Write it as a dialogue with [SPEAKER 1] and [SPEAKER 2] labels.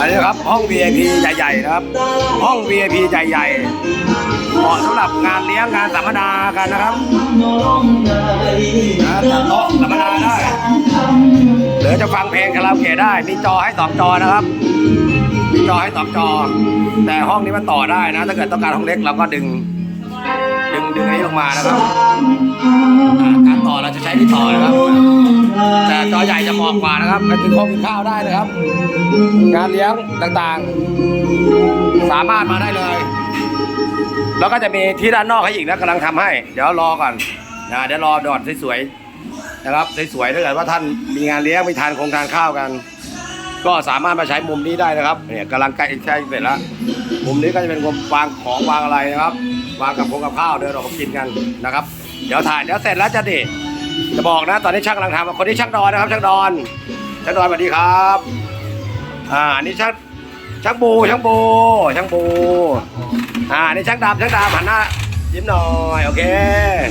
[SPEAKER 1] อันนี้ครับห้อง VIP ใหญ่ๆนะครับ ห้อง VIP ใหญ่ๆเหมาะสำหรับงานเลี้ยงงานสัมมนากันนะครับนะจัดโต๊ะสัมมนาได้หรือจะฟังเพลงคาราโอเกะได้ มีจอให้สองจอนะครับ มีจอให้สองจอ แต่ห้องนี้มันต่อได้นะ ถ้าเกิดต้องการห้องเล็กเราก็ดึง ดึงดึงนี้ลงมานะครับการต่อเราจะใช้ที่ต่อนะครับ ใหญ่จะเหมาะกว่านะครับไปกินข้าวกินข้าวได้เลยครับ งานเลี้ยงต่างๆ สามารถมาได้เลย แล้วก็จะมีที่ด้านนอกให้อีกนะกำลังทำให้ เดี๋ยวรอก่อนนะเดี๋ยวรอดอดสวยๆนะครับสวยๆถ้าเกิดว่าท่านมีงานเลี้ยงมีทานคงทานข้าวกัน ก็สามารถมาใช้มุมนี้ได้นะครับเนี่ยกำลังใกล้ใช้เสร็จแล้วมุมนี้ก็จะเป็นมุมวางของวางอะไรนะครับ วางกับพงกับข้าวเดินออกมากินกันนะครับ เดี๋ยวถ่ายเดี๋ยวเสร็จแล้วจะดิ จะบอกนะ ตอนนี้ช่างกำลังทำคนนี้ช่างดอนนะครับ ช่างดอนช่างดอนสวัสดีครับ อ่าอันนี่ช่างช่างบูช่างบูช่างบูอ่าอันนี่ช่างดำช่างดำหันหน้ายิ้มหน่อยโอเค